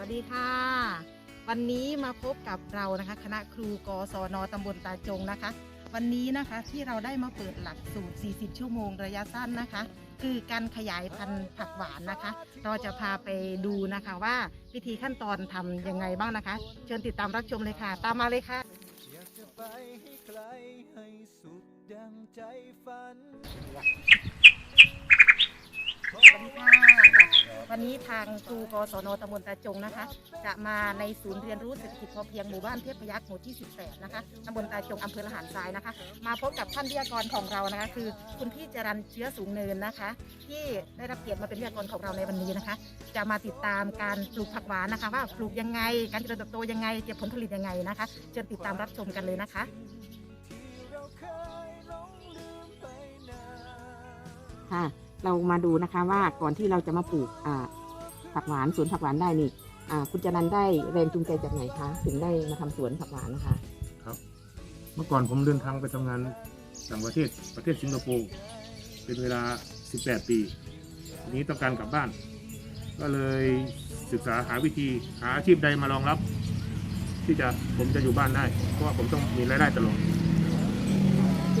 วัสดีค่ะ วันนี้มาพบกับเรานะคะ คณะครูกศนตำบลตาจงนะคะ วันนี้นะคะที่เราได้มาเปิดหลักสูตร 40 ชั่วโมงระยะสั้นนะคะ คือการขยายพันธุ์ผักหวานนะคะ เราจะพาไปดูนะคะว่าวิธีขั้นตอนทำยังไงบ้างนะคะ เชิญติดตามรับชมเลยค่ะ ตามมาเลยค่ะอยากจะไปให้ไกลให้สุดดังใจฝันสวัสดีค่ะ วันนี้ทางครูกศนตำบลตาจงนะคะ จะมาในศูนย์เรียนรู้เศรษฐกิจพอเพียงหมู่บ้านเทพพยักษ์หมู่ที่ 18 นะคะตำบลตาจงอำเภอละหารทรายนะคะ มาพบกับท่านวิทยากรของเรานะคะ คือคุณพี่จรันเชื้อสูงเนินนะคะ ที่ได้รับเกียรติมาเป็นวิทยากรของเราในวันนี้นะคะ จะมาติดตามการปลูกผักหวานนะคะ ว่าปลูกยังไง การเจริญเติบโตยังไง เก็บผลผลิตยังไงนะคะเชิญติดตามรับชมกันเลยนะคะค่ะ เรามาดูนะคะว่าก่อนที่เราจะมาปลูกผักหวานสวนผักหวานได้นี่คุณจนันได้แรงจูงใจจากไหนคะ ถึงได้มาทำสวนผักหวานนะคะ ครับ เมื่อก่อนผมเดินทางไปทำงานต่างประเทศประเทศสิงคโปร์เป็นเวลา 18 ปีทีนี้ต้องการกลับบ้าน ก็เลยศึกษาหาวิธีหาอาชีพใดมารองรับ ที่จะผมจะอยู่บ้านได้ เพราะว่าผมต้องมีรายได้ตลอด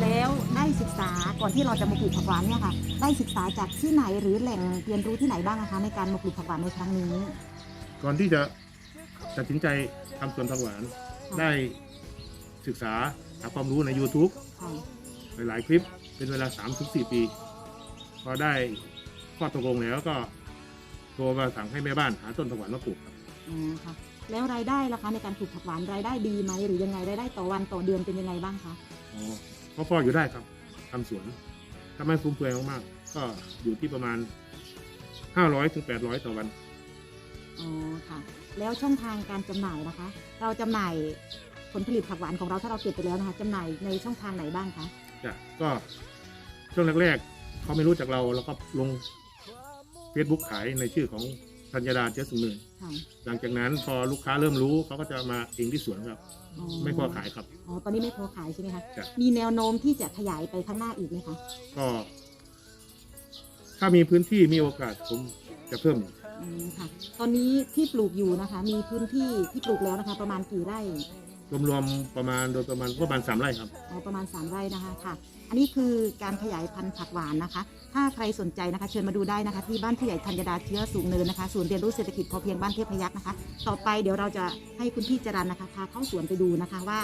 แล้วได้ศึกษาก่อนที่เราจะมาปลูกผักหวานเนี่ยค่ะ ได้ศึกษาจากที่ไหนหรือแหล่งเรียนรู้ที่ไหนบ้างนะคะในการมาปลูกผักหวานในครั้งนี้ ก่อนที่จะตัดสินใจทำสวนผักหวานได้ศึกษาหาความรู้ใน YouTube ค่ะหลาย ๆ คลิปเป็นเวลา3ถึง4ปี พอได้ข้อตกลงแล้วก็โทรมาสั่งให้แม่บ้านหาต้นผักหวานมาปลูกครับ อืมค่ะ แล้วรายได้ล่ะคะในการปลูกผักหวานรายได้ดีไหมหรือยังไงรายได้ต่อวันต่อเดือนเป็นยังไงบ้างคะ อ๋อ ก็พออยู่ได้ครับทำสวนถ้าไม่ฟุ่มเฟือยมากๆก็อยู่ที่ประมาณ500ถึง800ต่อวันอ๋อค่ะ แล้วช่องทางการจำหน่ายนะคะ เราจำหน่ายผลผลิตผักหวานของเราถ้าเราเก็บไปแล้วนะคะจำหน่ายในช่องทางไหนบ้างคะจ้ะก็ช่วงแรกๆเขาไม่รู้จักเราเราก็ลง Facebook ขายในชื่อของ ธัญดาเชื้อสุนเนินค่ะหลังจากนั้นพอลูกค้าเริ่มรู้เขาก็จะมาเองที่สวนครับ อ๋อไม่พอขายครับ อ๋อตอนนี้ไม่พอขายใช่ไหมคะจ้ะ มีแนวโน้มที่จะขยายไปข้างหน้าอีกไหมคะก็ ถ้ามีพื้นที่มีโอกาสผมจะเพิ่มอีกอืมค่ะ ตอนนี้ที่ปลูกอยู่นะคะ มีพื้นที่ที่ปลูกแล้วนะคะ ประมาณกี่ไร่ รวมๆประมาณโดยประมาณประมาณสามไร่ครับอ๋อประมาณ 3 ไร่นะคะค่ะ อันนี้คือการขยายพันธุ์ผักหวานนะคะ ถ้าใครสนใจนะคะ เชิญมาดูได้นะคะ ที่บ้านผู้ใหญ่ธัญดาเชื้อสูงเนินนะคะศูนย์เรียนรู้เศรษฐกิจพอเพียงบ้านเทพยักษ์นะคะ ต่อไปเดี๋ยวเราจะให้คุณพี่จรันนะคะพาเข้าสวนไปดูนะคะว่า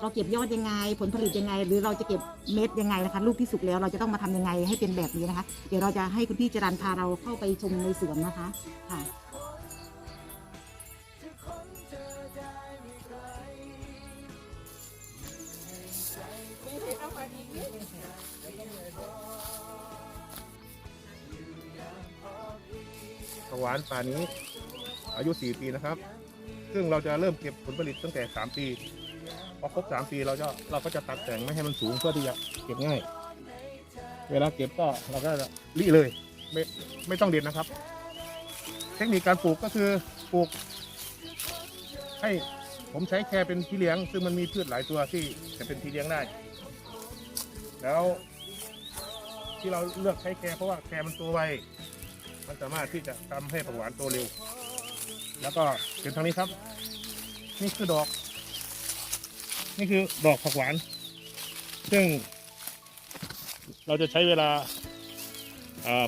เราเก็บยอดยังไง ผลผลิตยังไง หรือเราจะเก็บเม็ดยังไงนะคะลูกที่สุกแล้วเราจะต้องมาทำยังไงให้เป็นแบบนี้นะคะ เดี๋ยวเราจะให้คุณพี่จรันพาเราเข้าไปชมในสวนนะคะค่ะ หวานป่านี้ อายุ 4 ปีนะครับ ซึ่งเราจะเริ่มเก็บผลผลิตตั้งแต่ 3 ปีพอครบ 3 ปีเราจะเราก็จะตัดแต่งไม่ให้มันสูงเพื่อที่จะเก็บง่าย เวลาเก็บก็เราก็จะรีเลยไม่ไม่ต้องเด็ดนะครับ เทคนิคการปลูกก็คือปลูก ให้ผมใช้แครเป็นพี่เลี้ยง ซึ่งมันมีพืชหลายตัวที่จะเป็นพี่เลี้ยงได้ แล้วที่เราเลือกใช้แครเพราะว่าแครมันตัวไว มันสามารถที่จะทำให้ผักหวานโตเร็ว แล้วก็เป็นทางนี้ครับ นี่คือดอก นี่คือดอกผักหวาน ซึ่ง เราจะใช้เวลา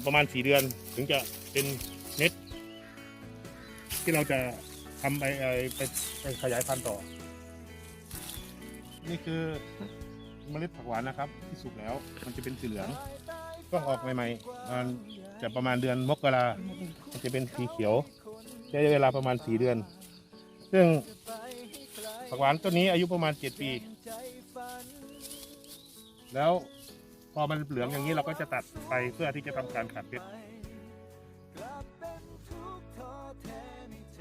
ประมาณสี่เดือนถึงจะเป็นเม็ดที่เราจะทำไปไปไปขยายพันธุ์ต่อ นี่คือเมล็ดผักหวานนะครับ ที่สุกแล้วมันจะเป็นสีเหลืองก็ออกใหม่ๆมัน จะประมาณเดือนมกรามันจะเป็นสีเขียวใช้เวลาประมาณสี่เดือน ซึ่งผักหวานต้นนี้อายุประมาณเจ็ดปี แล้วพอมันเหลืองอย่างนี้เราก็จะตัดไปเพื่อที่จะทำการขัดเพชรกลับเป็นทุกข์ท้อแท้ในใจ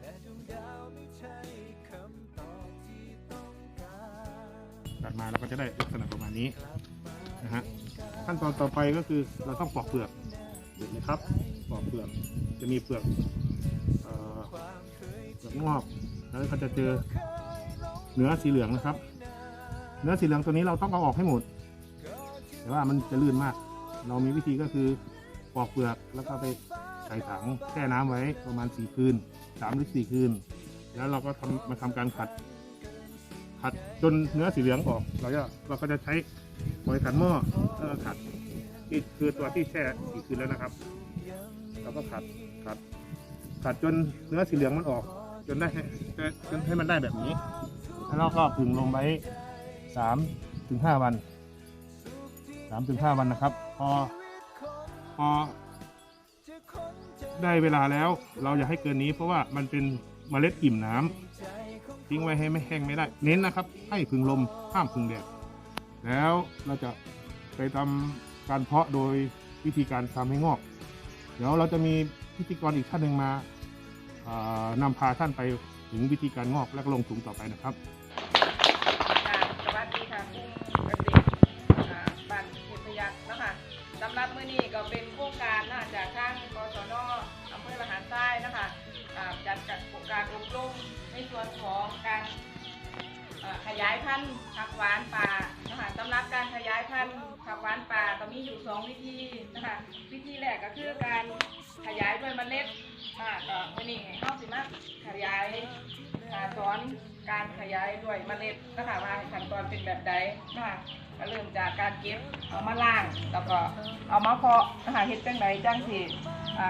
และดวงดาวไม่ใช่คำตอการตัดมาเราก็จะได้ลักษณะประมาณนี้นะฮะ ขั้นตอนต่อไปก็คือเราต้องปอกเปลือกนะครับปอกเปลือกจะมีเปลือกเปลือกงอกแล้วก็จะเจอเนื้อสีเหลืองนะครับ เนื้อสีเหลืองตัวนี้เราต้องเอาออกให้หมด แต่ว่ามันจะลื่นมาก เรามีวิธีก็คือปอกเปลือกแล้วก็ไปใส่ถังแช่น้ำไว้ประมาณสี่คืนสามหรือสี่คืน แล้วเราก็ทำมาทำการขัดขัดจนเนื้อสีเหลืองออก เราจะเราก็จะใช้ หอยขัดหม้อแล้วก็ขัดนี่คือตัวที่แช่สี่คืนแล้วนะครับเราก็ขัดขัดขัดจนเนื้อสีเหลืองมันออก จนได้จนให้มันได้แบบนี้แล้วเราก็ผึ่งลงไว้สามถึงห้าวันสามถึงห้าวันนะครับ พอพอได้เวลาแล้วเราอย่าให้เกินนี้ เพราะว่ามันเป็นเมล็ดอิ่มน้ำทิ้งไว้ให้ไม่แห้งไม่ได้ เน้นนะครับ ให้พึ่งลมห้ามพึ่งแดด แล้วเราจะไปทำการเพาะโดยวิธีการทำให้งอก เดี๋ยวเราจะมีพิธีกรอีกท่านหนึ่งมาานำพาท่านไปถึงวิธีการงอกและลงถุงต่อไปนะครับสวัสดีค่ะคุณเกษตรบ้านเทพยักษ์นะคะสำหรับมื้อนี้ก็เป็นโครงการนะคะจากทางกศนอำเภอละหารทรายนะคะจัดกับโครงการอบรมในส่วนของการ ขยายพันธุ์ผักหวานป่านะคะสำหรับการขยายพันธุ์ผักหวานป่าก็มีอยู่สองวิธีนะคะวิธีแรกก็คือการขยายด้วยเมล็ดอ่าก็มื้อนี้เข้าสิมาขยายอ่าสอนการขยายด้วยเมล็ดนะคะว่าขั้นตอนเป็นแบบใดนะคะก็เริ่มจากการเก็บเอามาล่างแล้วก็เอามาเพาะนะคะเฮ็ดจังไดจังสิอ่า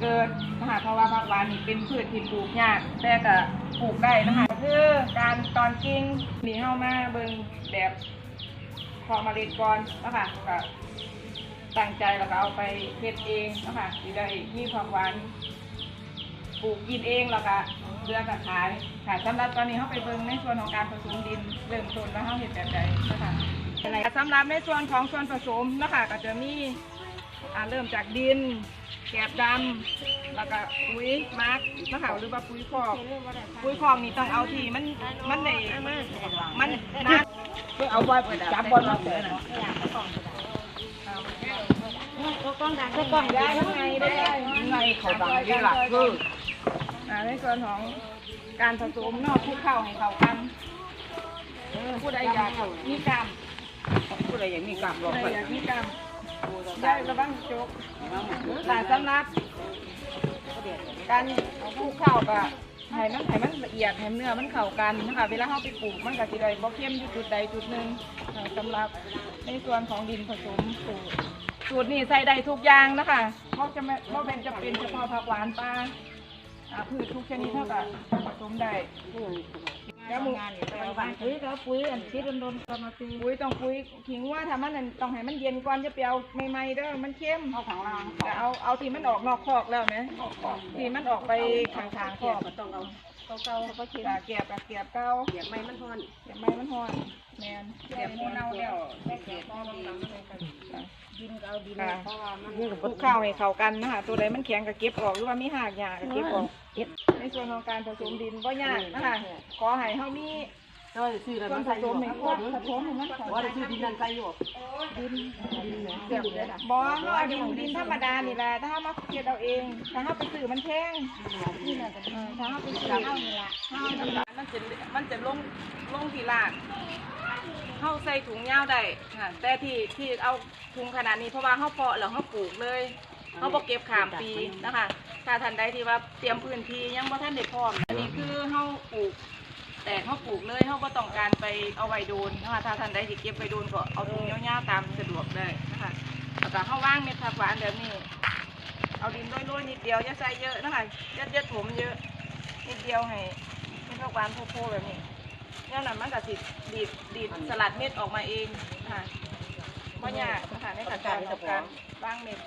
เกิดนะคะเพราะว่าผักหวานนี่เป็นพืชที่ปลูกยากแต่ก็ปลูกได้นะคะ คือการตอนกิ่งนี่เฮามาเบิ่งแบบเพาเมล็ดก่อนนะคะก็ตั้งใจแล้วก็เอาไปเฮ็ดเองนะคะสิได้มีผักหวานปลูกกินเองแล้วก็เรือก็ขายค่ะสำหรับตอนนี้เขาไปเบิ่งในส่วนของการผสมดินเริ่มต้นว่าเขาเห็นแบบใดนะคะสำหรับในส่วนของส่วนผสมนะคะก็จะมี อ่าเริ่มจากดิน แกบดำแล้วก็ปุ๋ยมาร์กนะคะหรือว่าปุ๋ยคอกปุ๋ยคอกนี่ต้องเอาที่มันมันในมันนะเพื่อเอาบอลจับบอลมาเสือน่ะก็กล้องดังก็กล้องได้ทั้งไงได้ไงเขาดังดีล่ะคืออ่าในส่วนของการผสมนอกผู้เข้าให้เข้ากันผู้ใดอยากมีกรรมผู้ใดอยังมีกลับลผู้งไปอยากมีกรรม ได้ระวังจกแต่สำหรับการผู้เข้าก็ให้มันให้มันละเอียดให้เนื้อมันเข้ากันนะคะเวลาเราไปปลูกมันก็สิได้บ่เข้มอยู่จุดใดจุดหนึ่งสำหรับในส่วนของดินผสมสูตรสูตรนี้ใส่ได้ทุกอย่างนะคะเพราะจะไม่เพราะเป็นจะเป็นเฉพาะผักหวานปลาอ่าพืชทุกชนิดเท่ากับผสมได้ แล้วหมูงานนี่ไปเอาบ้านปุ๋ยก็ปุ๋ยอันที่โดนๆก็มาตีปุ๋ยต้องปุ๋ยขิงว่าถ้ามันนั่นต้องให้มันเย็นก่อนจะไปเอาใหม่ๆเด้อมันเข้มเอาของเราแต่เอาเอาที่มันออกนอกคอกแล้วไหมที่มันออกไปข้างๆคอกต้องเอาเก่าๆก็เค็มกะเกียบกะเกียบเก้าเสียบไม้มันทอนเกียบไม้มันห่อน แมนเกียบมูเน่าแล้วเกียบมอลำๆดินก็เอาดินค่ะเพราะว่ามันคลุกข้าวให้เข้ากันนะคะตัวใดมันแข็งก็เก็บออกหรือว่ามีหากหยาก็เก็บออกในส่วนของการผสมดินก็ยากนะคะขอให้เฮามีเจ้าซื้อแล้วส่วมันผใส่อสยู่มให้ครบผสมมันว่ากัได้นซื้อดินนั่นใส่อยู่ดินดินเสียบเลยล่ะบ่เฮาเอาดินดินธรรมดานี่แหละถ้าเฮามาเก็บเอาเองถ้าเฮาไปซื้อมันแพงนี่น่ะก็เออถ้าเฮาไปซื้อเอานี่ล่ะเฮานี่ล่ะมันจะมันจะลงลงที่ราก เฮาใส่ถุงยาวได้ค่ะแต่ที่ที่เอาถุงขนาดนี้เพราะว่าเฮาเพาะแล้วเฮาปลูกเลยเฮาบ่เก็บขามปีนะคะถ้าท่านใดที่ว่าเตรียมพื้นที่ยังบ่ทันได้พร้อม อันนี้คือเฮาปลูก แต่เฮาปลูกเลยเฮาบ่ต้องการไปเอาไว้โดนนะคะถ้าท่านใดสิเก็บไว้โดนก็เอาถุงยาวๆตามสะดวกได้นะคะแล้วก็เฮาว่างเม็ดผักหวานแบบนี้ เอาดินโรยๆนิดเดียวอย่าใส่เยอะนะคะอย่าอย่าถมเยอะนิดเดียวให้เม็ดผักหวานโพๆแบบนี้ นี่ยนั้นมันก็สิดีดดีดสลัดเม็ดออกมาเองค่ะบ่ยากนะคะในขั้นตอนของการวางเม็ด